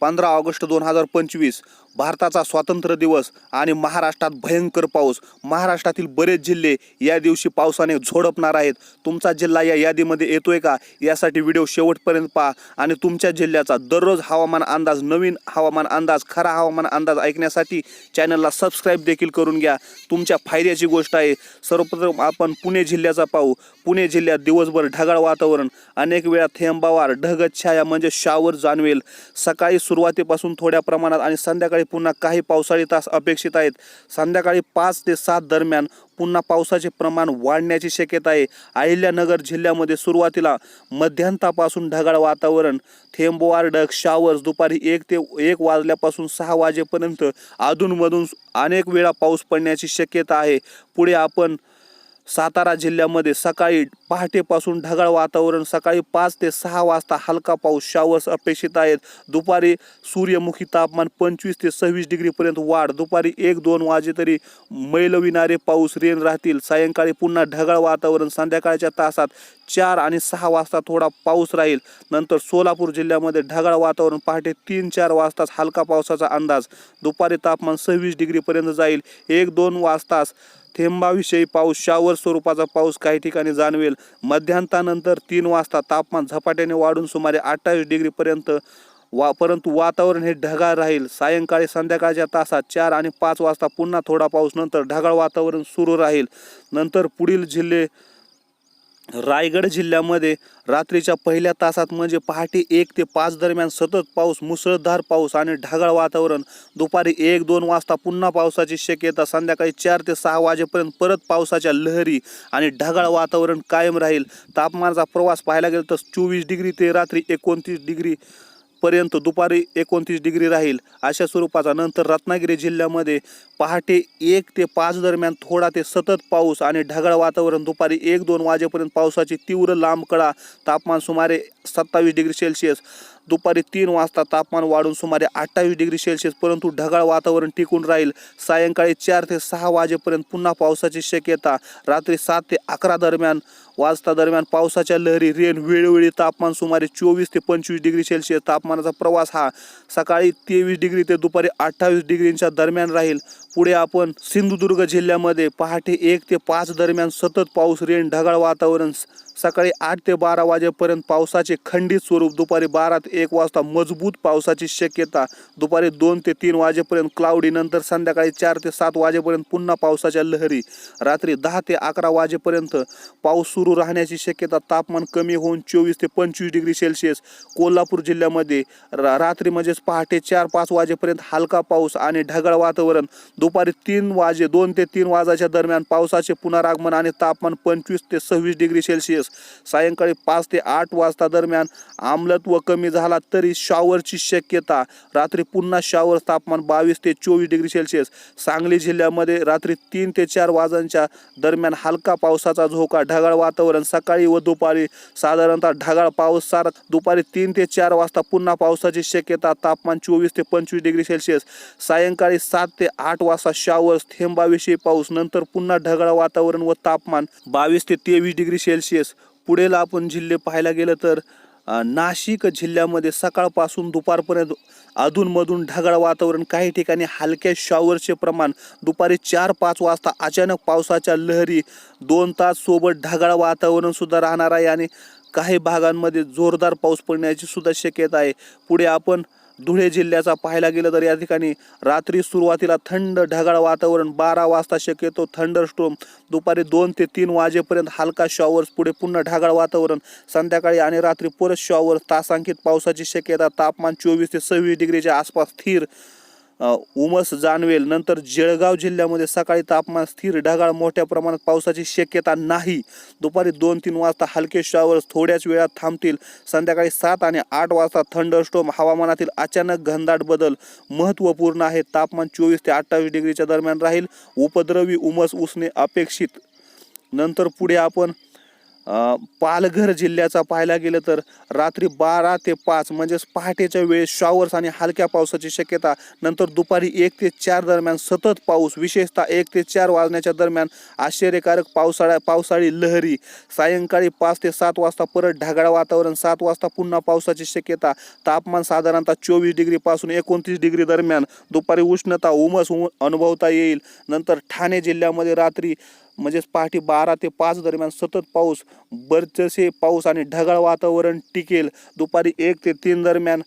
पंधरा ऑगस्ट दोन हजार पंचवीस भारताचा स्वातंत्र्य दिवस आणि महाराष्ट्रात भयंकर पाऊस. महाराष्ट्रातील बरेच जिल्हे या दिवशी पावसाने झोडपणार आहेत. तुमचा जिल्हा या यादीमध्ये येतोय का? यासाठी व्हिडिओ शेवटपर्यंत पहा आणि तुमच्या जिल्ह्याचा दररोज हवामान अंदाज नवीन हवामान अंदाज खरा हवामान अंदाज ऐकण्यासाठी चॅनलला सबस्क्राईब देखील करून घ्या. तुमच्या फायद्याची गोष्ट आहे. सर्वप्रथम आपण पुणे जिल्ह्याचा पाहू. पुणे जिल्ह्यात दिवसभर ढगाळ वातावरण अनेक वेळा थेंबावार ढगत छाया म्हणजे शावर जाणवेल. सकाळी सुरुवातीपासून थोड्या प्रमाणात आणि संध्याकाळी पुन्हा काही पावसाळी तास अपेक्षित आहेत. संध्याकाळी पाच ते सात दरम्यान पुन्हा पावसाचे प्रमाण वाढण्याची शक्यता आहे. अहिल्यानगर जिल्ह्यामध्ये सुरुवातीला मध्यांतापासून ढगाळ वातावरण थेंबवार ढग शावर्स दुपारी एक ते एक वाजल्यापासून सहा वाजेपर्यंत अधूनमधून अनेक वेळा पाऊस पडण्याची शक्यता आहे. पुढे आपण सातारा जिल्ह्यामध्ये सकाळी पहाटेपासून ढगाळ वातावरण सकाळी पाच ते सहा वाजता हलका पाऊस शावर्स अपेक्षित आहेत. दुपारी सूर्यमुखी तापमान पंचवीस ते सव्वीस डिग्रीपर्यंत वाढ. दुपारी एक दोन वाजे तरी मैलविणारे पाऊस रेन राहतील. सायंकाळी पुन्हा ढगाळ वातावरण संध्याकाळच्या तासात चार आणि सहा वाजता थोडा पाऊस राहील. नंतर सोलापूर जिल्ह्यामध्ये ढगाळ वातावरण पहाटे तीन चार वाजताच हलका पावसाचा अंदाज. दुपारी तापमान सव्वीस डिग्रीपर्यंत जाईल. एक दोन वाजताच थेंबाविषयी पाऊस शावर स्वरूपाचा पाऊस काही ठिकाणी जाणवेल. मध्यांतानंतर तीन वाजता तापमान झपाट्याने वाढून सुमारे अठ्ठावीस डिग्रीपर्यंत वा परंतु वातावरण हे ढगाळ राहील. सायंकाळी संध्याकाळच्या तासात चार आणि पाच वाजता पुन्हा थोडा पाऊस नंतर ढगाळ वातावरण सुरू राहील. नंतर पुढील जिल्हे रायगड जिल्ह्यामध्ये रात्रीच्या पहिल्या तासात म्हणजे पहाटे एक ते पाच दरम्यान सतत पाऊस मुसळधार पाऊस आणि ढगाळ वातावरण. दुपारी एक दोन वाजता पुन्हा पावसाची शक्यता संध्याकाळी चार ते सहा वाजेपर्यंत परत पावसाच्या लहरी आणि ढगाळ वातावरण कायम राहील. तापमानाचा प्रवास पाहायला गेला तर चोवीस डिग्री ते रात्री एकोणतीस डिग्री पर्यंत दुपारी एकोणतीस डिग्री राहील. अशा स्वरूपाचा नंतर रत्नागिरी जिल्ह्यामध्ये पहाटे एक ते पाच दरम्यान थोडा ते सतत पाऊस आणि ढगाळ वातावरण दुपारी एक दोन वाजेपर्यंत पावसाची तीव्र लांब कडा तापमान सुमारे सत्तावीस डिग्री सेल्सिअस. दुपारी तीन वाजता तापमान वाढून सुमारे अठ्ठावीस डिग्री सेल्सिअस परंतु ढगाळ वातावरण टिकून राहील. सायंकाळी चार ते सहा वाजेपर्यंत पुन्हा पावसाची शक्यता. रात्री सात ते अकरा दरम्यान वाजता दरम्यान पावसाच्या लहरी रेन वेळोवेळी तापमान सुमारे चोवीस ते पंचवीस डिग्री सेल्सिअस तापमानाचा प्रवास हा सकाळी तेवीस डिग्री ते दुपारी अठ्ठावीस डिग्रींच्या दरम्यान राहील. पुढे आपण सिंधुदुर्ग जिल्ह्यामध्ये पहाटे एक ते पाच दरम्यान सतत पाऊस रेन ढगाळ वातावरण सकाळी आठ ते बारा वाजेपर्यंत पावसाचे खंडित स्वरूप दुपारी बारा ते एक वाजता मजबूत पावसाची शक्यता दुपारी दोन ते तीन वाजेपर्यंत क्लाउडी नंतर संध्याकाळी चार ते सात वाजेपर्यंत पुन्हा पावसाच्या लहरी रात्री दहा ते अकरा वाजेपर्यंत पाऊस सुरू राहण्याची शक्यता तापमान कमी होऊन चोवीस ते पंचवीस डिग्री सेल्सिअस. कोल्हापूर जिल्ह्यामध्ये रा रात्री म्हणजेच पहाटे चार पाच वाजेपर्यंत हलका पाऊस आणि ढगाळ वातावरण. दुपारी तीन वाजे दोन ते तीन वाजाच्या दरम्यान पावसाचे पुनरागमन आणि तापमान पंचवीस ते सव्वीस डिग्री सेल्सिअस. सायंकाळी पाच ते आठ वाजता दरम्यान आम्लत्व कमी झाला तरी शॉवरची शक्यता. रात्री पुन्हा शॉवर तापमान बावीस ते चोवीस डिग्री सेल्सिअस. सांगली जिल्ह्यामध्ये रात्री तीन ते चार वाजांच्या दरम्यान हलका पावसाचा झोका ढगाळ वातावरण सकाळी व दुपारी साधारणतः ढगाळ पाऊस सार दुपारी तीन ते चार वाजता पुन्हा पावसाची शक्यता तापमान चोवीस ते पंचवीस डिग्री सेल्सिअस. सायंकाळी सात ते आठ वाजता शावर्स थेंबाविषयी पाऊस नंतर पुन्हा ढगाळ वातावरण व तापमान बावीस ते तेवीस डिग्री सेल्सिअस. पुढेल आपण जिल्हे पाहायला गेलं तर नाशिक जिल्ह्यामध्ये सकाळपासून दुपारपर्यंत अधूनमधून ढगाळ वातावरण काही ठिकाणी हलक्या शॉवरचे प्रमाण दुपारी चार पाच वाजता अचानक पावसाच्या लहरी दोन तास सोबत ढगाळ वातावरणसुद्धा राहणार आहे आणि काही भागांमध्ये जोरदार पाऊस पडण्याची सुद्धा शक्यता आहे. पुढे आपण धुळे जिल्ह्याचा पाहायला गेलं तर या ठिकाणी रात्री सुरुवातीला थंड ढगाळ वातावरण. बारा वाजता शक्यतो थंडर स्टोम दुपारी दोन ते तीन वाजेपर्यंत हलका शॉवर्स पुढे पुन्हा ढगाळ वातावरण. संध्याकाळी आणि रात्री परत शॉवर तासांकित पावसाची शक्यता. तापमान चोवीस ते सव्वीस डिग्रीच्या आसपास स्थिर. उमस जाणवेल. नंतर जळगाव जिल्ह्यामध्ये सकाळी तापमान स्थिर ढगाळ मोठ्या प्रमाणात पावसाची शक्यता नाही. दुपारी दोन तीन वाजता हलके शॉवर्स थोड्याच वेळात थांबतील. संध्याकाळी सात आणि आठ वाजता थंडरस्टोम हवामानातील अचानक घनदाट बदल महत्त्वपूर्ण आहे तापमान चोवीस ते अठ्ठावीस डिग्रीच्या दरम्यान राहील. उपद्रवी उमस उसणे अपेक्षित. नंतर पुढे आपण पालघर जिल्ह्याचा पाहायला गेलं तर रात्री बारा ते पाच म्हणजेच पहाटेच्या वेळेस शॉवर्स आणि हलक्या पावसाची शक्यता. नंतर दुपारी एक ते चार दरम्यान सतत पाऊस विशेषतः एक ते चार वाजण्याच्या दरम्यान आश्चर्यकारक पावसाळ्या पावसाळी लहरी. सायंकाळी पाच ते सात वाजता परत ढगाळ वातावरण सात वाजता पुन्हा पावसाची शक्यता. तापमान साधारणतः चोवीस डिग्रीपासून एकोणतीस डिग्री दरम्यान. दुपारी उष्णता उमस उ- अनुभवता येईल. नंतर ठाणे जिल्ह्यामध्ये रात्री म्हणजेच पहाटे बारा ते पाच दरम्यान सतत पाऊस बरचसे पाऊस आणि ढगाळ वातावरण टिकेल. दुपारी एक ते तीन दरम्यान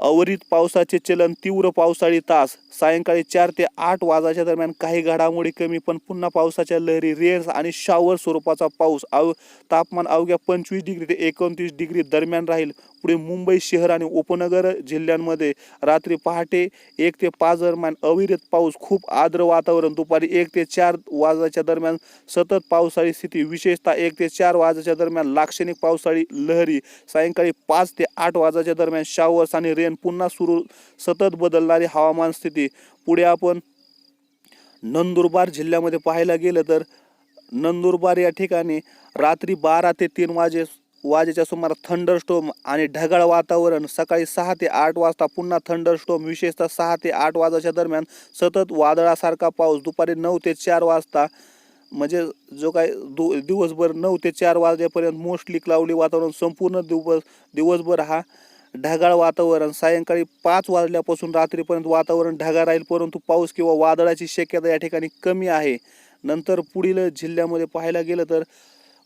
अवरीत पावसाचे चलन तीव्र पावसाळी तास. सायंकाळी चार ते आठ वाजाच्या दरम्यान काही घडामोडी कमी पण पुन्हा पावसाच्या लहरी रेन्स आणि शावर स्वरूपाचा पाऊस. अव तापमान अवघ्या पंचवीस डिग्री ते एकोणतीस डिग्री दरम्यान राहील. पुढे मुंबई शहर आणि उपनगर जिल्ह्यांमध्ये रात्री पहाटे एक ते पाच दरम्यान अविरत पाऊस खूप आर्द्र वातावरण. दुपारी एक ते चार वाजाच्या दरम्यान सतत पावसाळी स्थिती विशेषतः एक ते चार वाजाच्या दरम्यान लाक्षणिक पावसाळी लहरी. सायंकाळी पाच ते आठ वाजाच्या दरम्यान शावर्स आणि रेन पुन्हा सुरू सतत बदलणारी हवामान स्थिती. पुढे आपण नंदुरबार जिल्ह्यामध्ये पाहायला गेलं तर नंदुरबार या ठिकाणी रात्री बारा ते तीन वाजे वाजेच्या सुमारास थंडरस्टोम आणि ढगाळ वातावरण सकाळी सहा ते आठ वाजता पुन्हा थंडरस्टोम विशेषतः सहा ते आठ वाजाच्या दरम्यान सतत वादळासारखा पाऊस. दुपारी नऊ ते चार वाजता म्हणजे जो काय दु दिवसभर नऊ ते चार वाजेपर्यंत मोस्टली क्लाउडी वातावरण संपूर्ण दिवस दिवसभर हा ढगाळ वातावरण. सायंकाळी पाच वाजल्यापासून रात्रीपर्यंत वातावरण ढगाळ राहील परंतु पाऊस किंवा वादळाची शक्यता या ठिकाणी कमी आहे. नंतर पुढील जिल्ह्यामध्ये पाहायला गेलं तर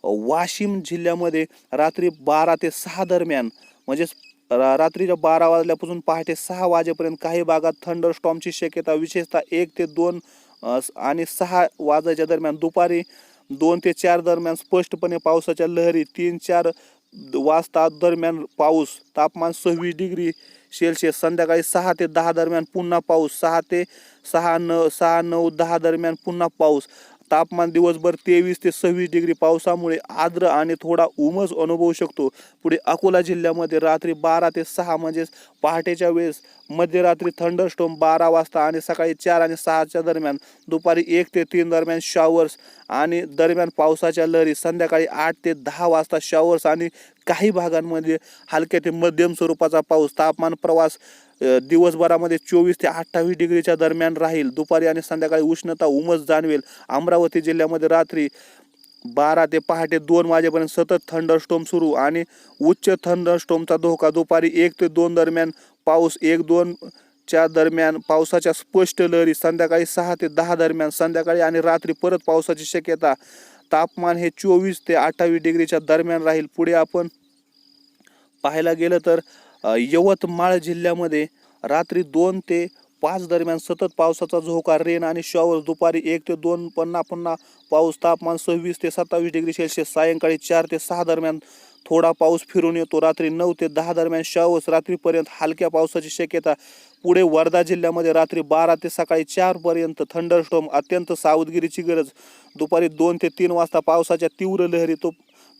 वाशिम जिल्ह्यामध्ये रात्री बारा ते सहा दरम्यान म्हणजेच रा- रात्रीच्या बारा वाजल्यापासून पहाटे सहा वाजेपर्यंत काही भागात थंडर स्टॉमची शक्यता विशेषतः एक ते दोन आणि सहा वाजाच्या दरम्यान. दुपारी दोन ते चार दरम्यान स्पष्टपणे पावसाच्या लहरी तीन चार वाजता दरम्यान पाऊस तापमान सव्वीस डिग्री सेल्सिअस संध्याकाळी सहा ते दहा दरम्यान पुन्हा पाऊस सहा ते सहा न सहा नऊ दहा दरम्यान पुन्हा पाऊस. तापमान दिवसभर तेवीस ते सव्वीस डिग्री पावसामुळे आर्द्र आणि थोडा उमस अनुभवू शकतो. पुढे अकोला जिल्ह्यामध्ये रात्री बारा ते सहा म्हणजेच पहाटेच्या वेळेस मध्यरात्री थंडरस्टोम बारा वाजता आणि सकाळी चार आणि सहाच्या दरम्यान दुपारी एक ते तीन दरम्यान शॉवर्स आणि दरम्यान पावसाच्या लहरी संध्याकाळी आठ ते दहा वाजता शॉवर्स आणि काही भागांमध्ये हलक्या ते मध्यम स्वरूपाचा पाऊस. तापमान प्रवास दिवसभरामध्ये चोवीस ते अठ्ठावीस डिग्रीच्या दरम्यान राहील. दुपारी आणि संध्याकाळी उष्णता उमस जाणवेल. अमरावती जिल्ह्यामध्ये रात्री बारा ते पहाटे दोन वाजेपर्यंत सतत थंडरस्टोम सुरू आणि उच्च थंडरस्टोमचा धोका दुपारी एक ते दोन दरम्यान पाऊस एक दोन च्या दरम्यान पावसाच्या स्पष्ट लहरी संध्याकाळी सहा ते दहा दरम्यान संध्याकाळी आणि रात्री परत पावसाची शक्यता. तापमान हे चोवीस ते अठ्ठावीस डिग्रीच्या दरम्यान राहील. पुढे आपण पाहायला गेलं तर यवतमाळ जिल्ह्यामध्ये रात्री दोन ते पाच दरम्यान सतत पावसाचा झोका रेन आणि शॉवर दुपारी एक ते दोन पन्ना पन्ना पाऊस. तापमान सव्वीस ते सत्तावीस डिग्री सेल्सिअस. सायंकाळी चार ते सहा दरम्यान थोडा पाऊस फिरून येतो. रात्री नऊ ते दहा दरम्यान शॉवर्स रात्रीपर्यंत हलक्या पावसाची शक्यता. पुढे वर्धा जिल्ह्यामध्ये रात्री बारा ते सकाळी चारपर्यंत थंडरस्टॉम अत्यंत सावधगिरीची गरज. दुपारी दोन ते तीन वाजता पावसाच्या तीव्र लहरी तो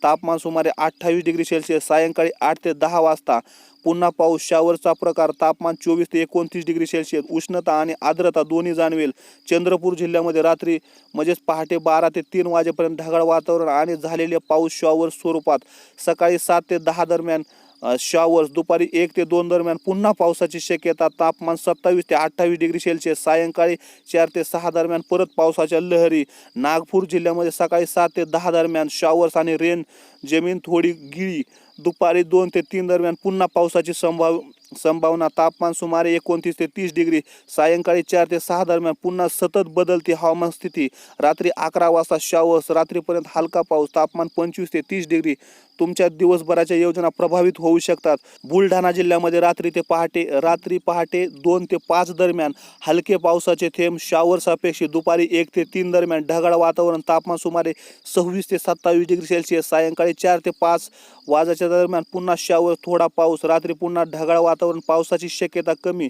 तापमान सुमारे अठ्ठावीस डिग्री सेल्सिअस सायंकाळी आठ ते दहा वाजता. पुन्हा पाऊस शावरचा प्रकार तापमान चोवीस ते एकोणतीस डिग्री सेल्सिअस उष्णता आणि आर्द्रता दोन्ही जाणवेल. चंद्रपूर जिल्ह्यामध्ये रात्री म्हणजेच पहाटे बारा ते तीन वाजेपर्यंत ढगाळ वातावरण आणि झालेले पाऊस शॉवर स्वरूपात सकाळी सात ते दहा दरम्यान शॉवर्स दुपारी एक ते दोन दरम्यान पुन्हा पावसाची शक्यता तापमान सत्तावीस ते अठ्ठावीस डिग्री सेल्सिअस सायंकाळी चार ते सहा दरम्यान परत पावसाच्या लहरी. नागपूर जिल्ह्यामध्ये सकाळी सात ते दहा दरम्यान शॉवर्स आणि रेन जमीन थोडी गिळी. दुपारी दोन ते तीन दरम्यान पुन्हा पावसाची संभाव संभावना तापमान सुमारे एकोणतीस ते तीस डिग्री. सायंकाळी चार ते सहा दरम्यान पुन्हा सतत बदलती हवामान स्थिती. रात्री अकरा वाजता शॉवर्स रात्रीपर्यंत हलका पाऊस तापमान पंचवीस ते तीस डिग्री. तुमच्या दिवसभराच्या योजना प्रभावित होऊ शकतात. बुलढाणा जिल्ह्यामध्ये रात्री ते पहाटे रात्री पहाटे दोन ते पाच दरम्यान हलके पावसाचे थेंब शॉवर्स अपेक्षित दुपारी एक ते तीन दरम्यान ढगाळ वातावरण तापमान सुमारे सव्वीस ते सत्तावीस डिग्री सेल्सिअस सायंकाळी चार ते पाच वाजाच्या दरम्यान पुन्हा शॉवर थोडा पाऊस रात्री पुन्हा ढगाळ वातावरण पावसाची शक्यता कमी.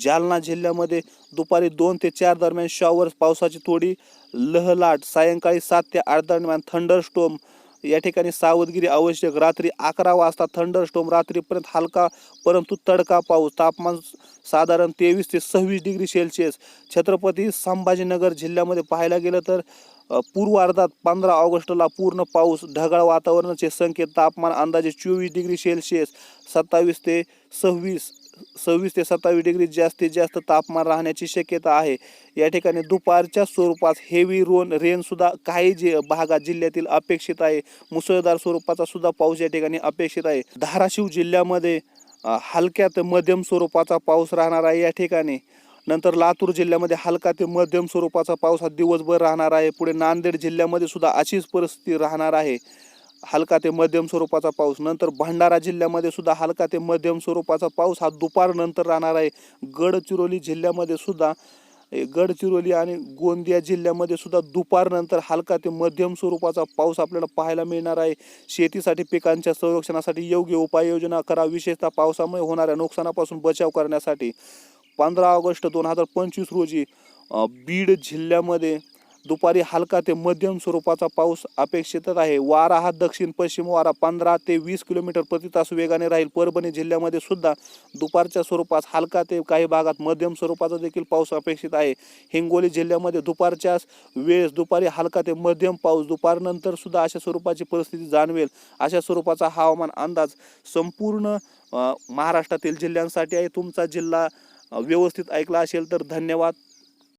जालना जिल्ह्यामध्ये दुपारी दोन ते चार दरम्यान शॉवर पावसाची थोडी लहलाट सायंकाळी सात ते आठ दरम्यान थंडरस्टोम या ठिकाणी सावधगिरी आवश्यक. रात्री अकरा वाजता थंडर स्टोम रात्रीपर्यंत हलका परंतु तडका पाऊस. तापमान साधारण तेवीस ते सव्वीस डिग्री सेल्सिअस. छत्रपती संभाजीनगर जिल्ह्यामध्ये पाहायला गेलं तर पूर्वार्धात पंधरा ऑगस्टला पूर्ण पाऊस ढगाळ वातावरणाचे संकेत तापमान अंदाजे चोवीस डिग्री सेल्सिअस. सत्तावीस ते सव्वीस सव्वीस ते सत्तावीस डिग्री जास्तीत जास्त तापमान राहण्याची शक्यता आहे. या ठिकाणी दुपारच्या स्वरूपात हेवी रोन रेन सुद्धा काही जे भागात जिल्ह्यातील अपेक्षित आहे. मुसळधार स्वरूपाचा सुद्धा पाऊस या ठिकाणी अपेक्षित आहे. धाराशिव जिल्ह्यामध्ये हलक्या ते मध्यम स्वरूपाचा पाऊस राहणार आहे या ठिकाणी. नंतर लातूर जिल्ह्यामध्ये हलका ते मध्यम स्वरूपाचा पाऊस हा दिवसभर राहणार आहे. पुढे नांदेड जिल्ह्यामध्ये सुद्धा अशीच परिस्थिती राहणार आहे. हलका ते मध्यम स्वरूपाचा पाऊस. नंतर भंडारा जिल्ह्यामध्ये सुद्धा हलका ते मध्यम स्वरूपाचा पाऊस. हा दुपारनंतर राहणार आहे गडचिरोली जिल्ह्यामध्ये सुद्धा. ए, गडचिरोली आणि गोंदिया जिल्ह्यामध्ये सुद्धा दुपारनंतर हलका ते मध्यम स्वरूपाचा पाऊस आपल्याला पाहायला मिळणार आहे. शेतीसाठी पिकांच्या संरक्षणासाठी योग्य उपाययोजना करा. विशेषतः पावसामुळे होणाऱ्या नुकसानापासून बचाव करण्यासाठी पंधरा ऑगस्ट दोन हजार पंचवीस रोजी बीड जिल्ह्यामध्ये दुपारी हलका ते मध्यम स्वरूपाचा पाऊस अपेक्षित आहे. वारा हा दक्षिण पश्चिम वारा पंधरा ते वीस किलोमीटर प्रति तास वेगाने राहील. परभणी जिल्ह्यामध्ये सुद्धा दुपारच्या स्वरूपात हलका ते काही भागात मध्यम स्वरूपाचा देखील पाऊस अपेक्षित आहे. हिंगोली जिल्ह्यामध्ये दुपारच्या वेळेस दुपारी हलका ते मध्यम पाऊस दुपारनंतर सुद्धा अशा स्वरूपाची परिस्थिती जाणवेल. अशा स्वरूपाचा हवामान अंदाज संपूर्ण महाराष्ट्रातील जिल्ह्यांसाठी आहे. तुमचा जिल्हा व्यवस्थित ऐकला असेल तर धन्यवाद.